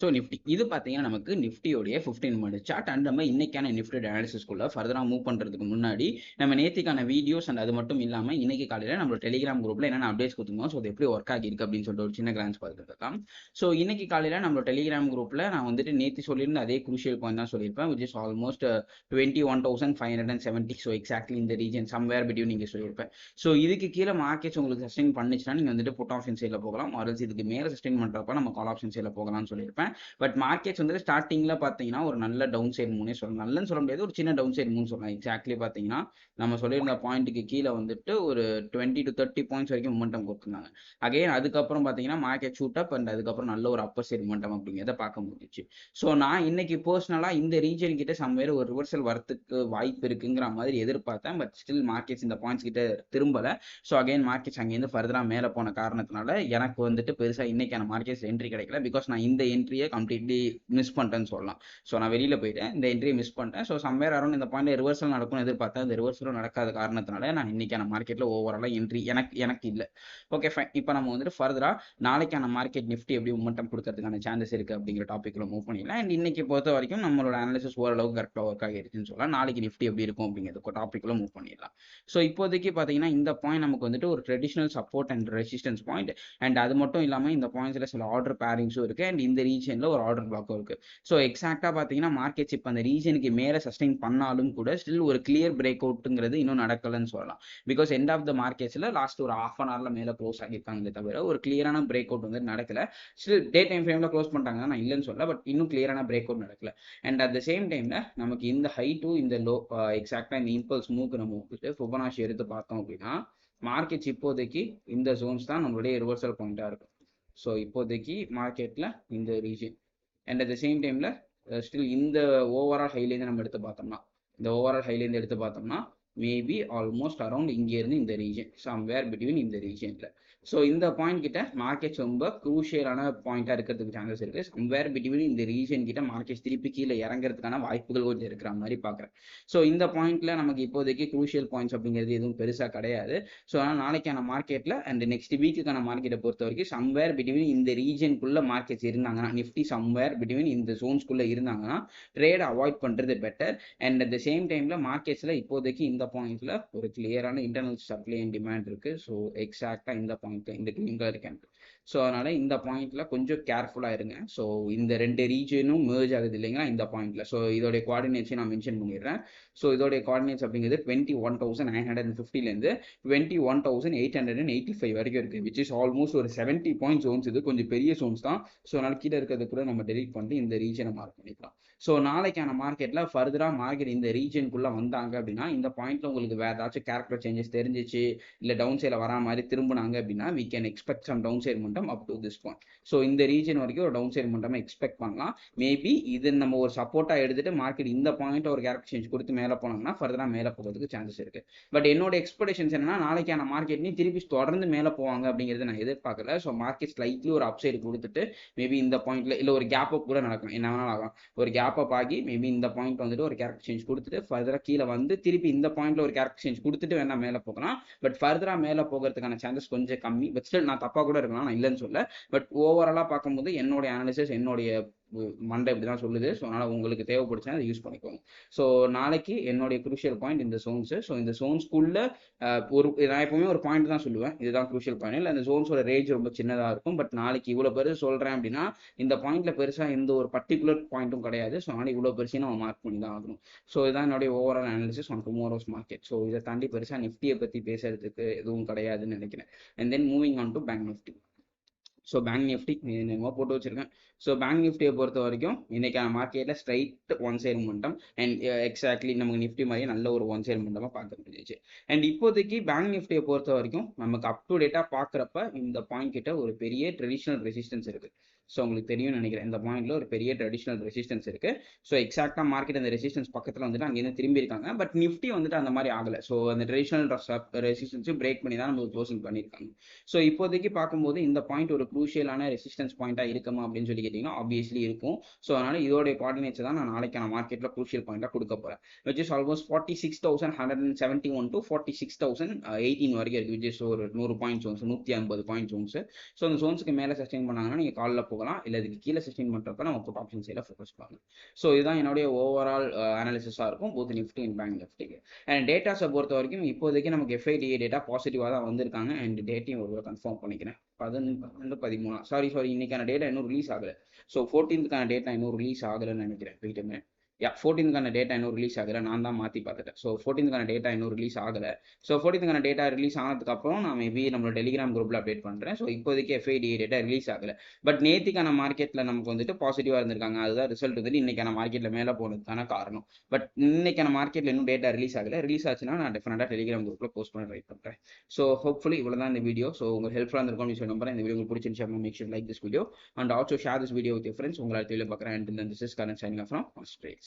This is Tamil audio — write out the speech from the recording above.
ஸோ நிஃப்டி இது பார்த்தீங்கன்னா நமக்கு நிஃப்டியோடைய ஃபிஃப்டீன் மினிட் சார்ட் அண்ட் நம்ம இன்னைக்கான நிஃப்டி அனாலிசிஸ்குள்ள ஃபர்தராக மூவ் பண்ணுறதுக்கு முன்னாடி நம்ம நேத்திக்கான வீடியோஸ் அண்ட் அது மட்டும் இல்லாமல் இன்னைக்கு காலையில் நம்ம டெலிகிராம் குரூப்பில் என்னென்ன அப்டேட்ஸ் கொடுத்துருந்தோம் ஸோ அது எப்படி ஒர்க் ஆகிருக்கு அப்படின்னு சொல்லிட்டு ஒரு சின்ன கிளான்ஸ் பார்த்துருக்கலாம் ஸோ இன்னைக்கு காலையில் நம்மளோட டெலிகிராம் குரூப்பில் நான் வந்துட்டு நேற்று சொல்லியிருந்த அதே குரூஷியல் பாயிண்ட் தான் சொல்லியிருப்பேன் which is almost twenty one thousand five hundred and seventy so exactly இந்த ரீஜன் சம்வேர் பிட்வீன் நீங்கள் சொல்லியிருப்பேன். ஸோ இதுக்கு கீழே மார்க்கெட்ஸ் உங்களுக்கு சஸ்டெயின் பண்ணிச்சுன்னா நீங்கள் வந்துட்டு புட் ஆப்ஷன் சைடில் போகலாம். ஆர்எல்ஸ் இதுக்கு மேலே சஸ்டெயின் பண்ணுறப்ப நம்ம கால் ஆப்ஷன் சைடில் போகலாம்னு சொல்லியிருப்பேன். பட் மார்க்கெட்ஸ் வந்து ஸ்டார்டிங்கில் பார்த்தீங்கன்னா ஒரு நல்ல டவுன் சைட் மூணே சொல்லலாம். நல்லன்னு சொல்ல முடியாது ஒரு சின்ன டவுன் சைட் மூணு சொல்லலாம். எக்ஸாக்ட்லி பார்த்தீங்கன்னா நம்ம சொல்லியிருந்த பாயிண்ட்டுக்கு கீழே வந்துட்டு ஒரு டுவெண்ட்டி டு தேர்ட்டி பாயிண்ட்ஸ் வரைக்கும் மொமெண்டம் கொடுத்துருந்தாங்க. அகைன் அதுக்கப்புறம் பார்த்தீங்கன்னா மார்க்கெட் ஷூட் அப் அண்ட் அதுக்கப்புறம் நல்ல ஒரு அப்பர் சைட் மொமெண்டம் அப்படிங்கிறத பார்க்க முடிஞ்சிச்சு. ஸோ நான் இன்னைக்கு பர்சனலாக இந்த ரீஜன் கிட்ட சம்வேர் ஒரு ரிவர்சல் வரத்துக்கு வாய்ப்பு இருக்குங்கிற மாதிரி எதிர்பார்த்தேன். பட் ஸ்டில் மார்க்கெட்ஸ் இந்த பாயிண்ட்ஸ் கிட்ட திரும்பல. ஸோ அகைன் மார்க்கெட்ஸ் அங்கேருந்து ஃபர்தராக மேலே போன காரணத்தினால எனக்கு வந்துட்டு பெருசாக இன்னைக்கான மார்க்கெட்ஸ் என்ட்ரி கிடைக்கல. பிகாஸ் நான் இந்த என்ட்ரி என்ட்ரியை கம்ப்ளீட்லி மிஸ் பண்ணிட்டேன்னு சொல்லலாம். ஸோ நான் வெளியில் போயிட்டேன். இந்த என்ட்ரியை மிஸ் பண்ணிட்டேன். ஸோ சம்வேர் அரௌண்ட் இந்த பாயிண்ட் ரிவர்சல் நடக்கும்னு எதிர்பார்த்தேன் இந்த ரிவர்சலும் நடக்காத காரணத்தினால நான் இன்னைக்கான மார்க்கெட்டில் ஓவராலாக என்ட்ரி எனக்கு எனக்கு இல்லை. ஓகே ஃபைன் இப்போ நம்ம வந்துட்டு ஃபர்தராக நாளைக்கான மார்க்கெட் நிஃப்டி எப்படி மூமெண்டம் கொடுக்கறதுக்கான சான்சஸ் இருக்குது அப்படிங்கிற டாப்பிக்கில் மூவ் பண்ணிடலாம். அண்ட் இன்னைக்கு பொறுத்த வரைக்கும் நம்மளோட அனாலிசிஸ் ஓரளவுக்கு கரெக்டாக ஒர்க் ஆகிருச்சுன்னு சொல்லலாம். நாளைக்கு நிஃப்டி எப்படி இருக்கும் அப்படிங்கிறது டாப்பிக்கில் மூவ் பண்ணிடலாம். ஸோ இப்போதைக்கு பார்த்தீங்கன்னா இந்த பாயிண்ட் நமக்கு வந்துட்டு ஒரு traditional support and resistance point and அது மட்டும் இல்லாமல் இந்த பாயிண்ட்ஸில் சில ஆர்டர் பேரிங்ஸும் இருக்குது அண்ட் இந்த ரீஜனில் ஒரு ஆர்டர் பிளாக்கும் இருக்குது ஸோ எக்ஸாக்டாக பார்த்தீங்கன்னா மார்க்கெட்ஸ் இப்போ அந்த ரீஜனுக்கு மேலே சஸ்டெயின் பண்ணாலும் கூட ஸ்டில் ஒரு கிளியர் பிரேக் அவுட்டுங்கிறது இன்னும் நடக்கலன்னு சொல்லலாம். பிகாஸ் எண்ட் ஆஃப் த மார்க்கெட்ஸில் லாஸ்ட் ஒரு ஆஃப் அன் ஹவரில் மேலே க்ளோஸ் ஆகியிருக்காங்களே தவிர ஒரு கிளியரான பிரேக் அவுட் வந்து நடக்கல ஸ்டில் டே டைம் ஃப்ரேமில் க்ளோஸ் பண்ணிட்டாங்க நான் இல்லைன்னு சொல்ல பட் இன்னும் கிளியரான பிரேக் அவுட் நடக்கல அண்ட் அட் த சேம் டைமில் நமக்கு இந்த ஹை டு இந்த லோ எக்ஸாக்டாக இந்த இம்பல்ஸ் மூக்கு நம்ம விட்டுட்டு ஃபுபனாஷி எடுத்து பார்த்தோம் அப்படின்னா மார்க்கெட்ஸ் இப்போதைக்கு இந்த ஜோன்ஸ் தான் நம்மளுடைய ரிவர்சல் பாயிண்ட்டாக இருக்கும். ஸோ இப்போதைக்கு மார்க்கெட்டில் இந்த region and at the same டைமில் ஸ்டில் இந்த ஓவரால் ஹைலேருந்து நம்ம எடுத்து பார்த்தோம்னா இந்த ஓவரால் ஹைலேருந்து எடுத்து பார்த்தோம்னா மேபி ஆல்மோஸ்ட் அரௌண்ட் இங்கேருந்து இந்த ரீஜன் சம்வேர் பிட்வீன் இந்த ரீஜனில் ஸோ இந்த பாயிண்ட் கிட்ட மார்க்கெட்ஸ் ரொம்ப குரூஷியலான பாயிண்டாக இருக்கிறதுக்கு சான்சஸ் இருக்குது சம்வேர் பிட்வீன் இந்த ரீஜன் கிட்ட மார்க்கெட்ஸ் திருப்பி கீழே இறங்குறதுக்கான வாய்ப்புகள் கொஞ்சம் இருக்கிற மாதிரி பார்க்குறேன். ஸோ இந்த பாயிண்ட்ல நமக்கு இப்போதைக்கு குரூஷியல் பாயிண்ட்ஸ் அப்படிங்கிறது எதுவும் பெருசாக கிடையாது. ஸோ ஆனால் நாளைக்கான மார்க்கெட்டில் அண்ட் நெக்ஸ்ட் வீக்குக்கான மார்க்கெட்டை பொறுத்த வரைக்கும் சம்வேர் பிட்வீன் இந்த ரீஜனுக்குள்ள மார்க்கெட்ஸ் இருந்தாங்கன்னா நிஃப்டி சம்வேர் பிட்வீன் இந்த ஜோன்ஸ்குள்ளே இருந்தாங்கன்னா ட்ரேட் அவாய்ட் பண்ணுறது better and at the same டைமில் மார்க்கெட்ஸில் இப்போதைக்கு இந்த பாயிண்ட்ல ஒரு கிளியரான இன்டர்னல் சப்ளை அண்ட் டிமாண்ட் இருக்கு. ஸோ எக்ஸாக்டா இந்த பாயிண்ட்ல இந்த கிரீன் கலர் ஸோ அதனால இந்த பாயிண்ட்ல கொஞ்சம் கேர்ஃபுல்லா இருங்க. ஸோ இந்த ரெண்டு ரீஜனும் மேர்ஜ் ஆகுது இல்லைங்களா இந்த பாயிண்ட்ல ஸோ இதோடைய கோஆர்டினேட்ஸை நான் மென்ஷன் பண்ணிடுறேன். ஸோ இதோடைய கோஆர்டினேட்ஸ் அப்படிங்கிறது twenty one thousand nine hundred and ஃபிஃப்டிலேருந்து twenty one thousand eight hundred and eighty five வரைக்கும் இருக்கு விச் இஸ் ஆல்மோஸ்ட் ஒரு செவன்ட்டி பாயிண்ட் ஜோன்ஸ் இது. கொஞ்சம் பெரிய ஜோன்ஸ் தான். ஸோ அதனால கீழே இருக்கிறது கூட நம்ம டெலிட் பண்ணிட்டு இந்த ரீஜனை மார்க் பண்ணிக்கலாம். ஸோ நாளைக்கான மார்க்கெட்டில் ஃபர்தராக மார்க்கெட் இந்த ரீஜனுக்குள்ளே வந்தாங்க அப்படின்னா இந்த பாயிண்ட்ல உங்களுக்கு வேறு ஏதாச்சும் கேரக்டர் சேஞ்சஸ் தெரிஞ்சிச்சு இல்லை டவுன் சைடில் வரா மாதிரி திரும்பினாங்க அப்படின்னா we can expect some down side மட்டும் up to this point so இந்த ரீஜன் வரைக்கும் ஒரு டவுன் சைட் மட்டும் எக்ஸ்பெக்ட் பண்ணலாம். மேபி இது நம்ம ஒரு சப்போர்ட்டாக எடுத்துட்டு மார்க்கெட் இந்த பாயிண்ட் ஒரு கேரக்டர் சேஞ்ச் கொடுத்து மேலே போனாங்கன்னா ஃபர்தராக மேலே போகிறதுக்கு சான்சஸ் இருக்கு. பட் என்னோட எக்ஸ்பெக்டேஷன்ஸ் என்னன்னா நாளைக்கான மார்க்கெட் நீ திருப்பி தொடர்ந்து மேலே போவாங்க அப்படிங்கறத நான் எதிர்பார்க்கல. ஸோ மார்க்கெட் ஸ்லைட்லி ஒரு அப் சைடு கொடுத்துட்டு மேபி இந்த பாயிண்ட்ல இல்லை ஒரு கேப் அப் கூட நடக்கும். என்ன வேணாலும் ஆகும் ஒரு கேப் அப் ஆகி மேபி இந்த பாயிண்ட் வந்துட்டு ஒரு கேரக்டர் சேஞ்ச் கொடுத்துட்டு ஃபர்தராக கீழே வந்து திருப்பி இந்த பாயிண்ட்ல ஒரு கேரக்டர் சேஞ்ச் கொடுத்துட்டு வேணா மேலே போகலாம். பட் ஃபர்தராக மேலே போகிறதுக்கான சான்சஸ் கொஞ்சம் கம்மி. பட் ஸ்டில் நான் தப்பாக கூட இருக்கலாம் நான் இல்லைன்னு சொல்ல பட் ஓவராலாக பார்க்கும்போது என்னுடைய அனாலிசிஸ் என்னுடைய மண்டை இப்படி தான் சொல்லுது. ஸோ அதனால் உங்களுக்கு தேவைப்படுச்சுன்னா அதை யூஸ் பண்ணிக்கோங்க. ஸோ நாளைக்கு என்னுடைய குரூஷியல் பாயிண்ட் இந்த சோன்ஸு ஸோ இந்த சோன்ஸ்குள்ள ஒரு நான் எப்பவுமே ஒரு பாயிண்ட் தான் சொல்லுவேன். இதுதான் குரூஷியல் பாயிண்ட் இல்லை அந்த சோன்ஸோட ரேஞ்ச் ரொம்ப சின்னதாக இருக்கும். பட் நாளைக்கு இவ்வளோ பெருசு சொல்கிறேன் அப்படின்னா இந்த பாயிண்ட்ல பெருசாக எந்த ஒரு பர்டிகுலர் பாயிண்ட்டும் கிடையாது. ஸோ அதனால் இவ்வளோ பெருசையும் நம்ம மார்க் பண்ணி தான் ஆகணும். ஸோ இதுதான் என்னுடைய overall analysis on tomorrow's market so இதை தாண்டி பெருசாக நிஃப்டியை பற்றி பேசுறதுக்கு எதுவும் கிடையாதுன்னு நினைக்கிறேன். And then moving on to bank Nifty so bank Nifty என்னமோ போட்டு வச்சிருக்கேன். ஸோ பேங்க் நிஃப்டியை பொறுத்த வரைக்கும் இன்னைக்கான மார்க்கெட்டில் ஸ்ட்ரைட் ஒன் சைடு மட்டம் அண்ட் எக்ஸாக்ட்லி நமக்கு நிஃப்டி மாதிரி நல்ல ஒரு ஒன் சைடு மட்டமாக பார்க்க முடிஞ்சிச்சு. அண்ட் இப்போதைக்கு பேங்க் நிஃப்டியை பொறுத்த வரைக்கும் நமக்கு அப் டு டேட்டாக பார்க்குறப்ப இந்த பாயிண்ட் கிட்ட ஒரு பெரிய ட்ரெடிஷ்னல் ரெசிஸ்டன்ஸ் இருக்குது ஸோ உங்களுக்கு தெரியும்னு நினைக்கிறேன். இந்த பாயிண்ட்ல ஒரு பெரிய ட்ரெடிஷனல் ரெசிஸ்டன்ஸ் இருக்கு. ஸோ எக்ஸாக்டா மார்க்கெட் அந்த ரெசிஸ்டன்ஸ் பக்கத்தில் வந்துட்டு அங்கேருந்து திரும்பி இருக்காங்க. பட் நிஃப்டி வந்துட்டு அந்த மாதிரி ஆகலை. ஸோ அந்த ட்ரெடிஷனல் ரெசிஸ்டன்ஸும் பிரேக் பண்ணி தான் நம்ம க்ளோசிங் பண்ணியிருக்காங்க. ஸோ இப்போதைக்கு பார்க்கும்போது இந்த பாயிண்ட் ஒரு குரூஷியலான ரெசிஸ்டன்ஸ் பாயிண்ட்டாக இருக்குமா அப்படின்னு சொல்லி கேட்டிங்கன்னா ஆப்வியஸ்லி இருக்கும். ஸோ அதனால் இதோடைய கோஆர்டினேட்ஸ் தான் நான் நாளைக்கான மார்க்கெட்டில் குரூஷியல் பாயிண்டா கொடுக்க போகிறேன் which is almost forty six thousand hundred and seventy one to forty six thousand eighteen வரைக்கும் இருக்கு. விச் இஸ் ஒரு நூறு பாயிண்ட் ஜோன்ஸ் நூற்றி ஐம்பது பாயிண்ட் ஜோன்ஸ் ஸோ அந்த ஜோன்ஸுக்கு மேலே சஸ்டெயின் பண்ணாங்கன்னா நீங்கள் காலில் போகலாம். இல்லை இதுக்கு கீழே சஸ்டெயின் பண்ணுறப்ப நம்ம புட் ஆப்ஷன் சைடில் ஃபோக்கஸ் பண்ணலாம். ஸோ இதுதான் என்னுடைய ஓவரால் அனாலிசிஸாக uh, இருக்கும். போத் நிஃப்டி அண்ட் பேங்க் நிஃப்டிக்கு அண்ட் டேட்டாஸை பொறுத்த வரைக்கும் இப்போதைக்கு நமக்கு எஃப்ஐடிஏ டேட்டா பாசிட்டிவாக தான் வந்திருக்காங்க. அண்ட் டேட்டையும் ஒரு கன்ஃபார்ம் பண்ணிக்கிறேன். பதினொன்று பதிமூணா. சாரி சாரி இன்னைக்கான டேட்டா இன்னும் ரிலீஸ் ஆகலை. ஸோ ஃபோர்டீன்த்துக்கான டேட்டா இன்னும் ரிலீஸ் ஆகலைன்னு நினைக்கிறேன். வெயிட்டுமே யா ஃபோர்டீன்கான டேட்டா இன்னும் ரிலீஸ் ஆகலை. நான் தான் மாற்றி பார்த்துட்டேன். ஸோ ஃபோர்டீன்கான டேட்டா இன்னும் ரிலீஸ் ஆகலை. ஸோ ஃபோர்டீன்கான டேட்டா ரிலீஸ் ஆனதுக்கப்புறம் நான் மேபி நம்மளோட டெலிகிராம் குரூப்பில் அப்டேட் பண்ணுறேன் ஸோ இப்போதைக்கு எஃப்ஐடி டேட்டா ரிலீஸ் ஆகலை. பட் நேத்திக்கான மார்க்கெட்டில் நமக்கு வந்துட்டு பாசிட்டிவாக இருந்திருக்காங்க. அதுதான் ரிசல்ட் வந்துட்டு இன்னைக்கான மார்க்கெட்டில் மேலே போனதுக்கான காரணம். பட் இன்னைக்கான மார்க்கெட்டில் இன்னும் டேட்டா ரிலீஸ் ஆகலை. ரிலீஸ் ஆச்சுன்னா நான் டெஃபினட்டாக டெலிகிராம் குரூப்பில் போஸ்ட் பண்ண ட்ரை பண்ணுறேன் ஸோ ஹோப்ஃபுல்லி இவ்வளோ தான் இந்த வீடியோ ஸோ உங்களுக்கு ஹெல்ப்ஃபுல்லாக இருந்திருக்கும் அப்படின்னு சொல்லி நம்புறேன். இந்த வீடியோ உங்களுக்கு பிடிச்சிருந்துச்சு make sure like this video and also share this video with friends உங்களால் தெளிவாக பார்க்குறேன். And this is current signing from Australia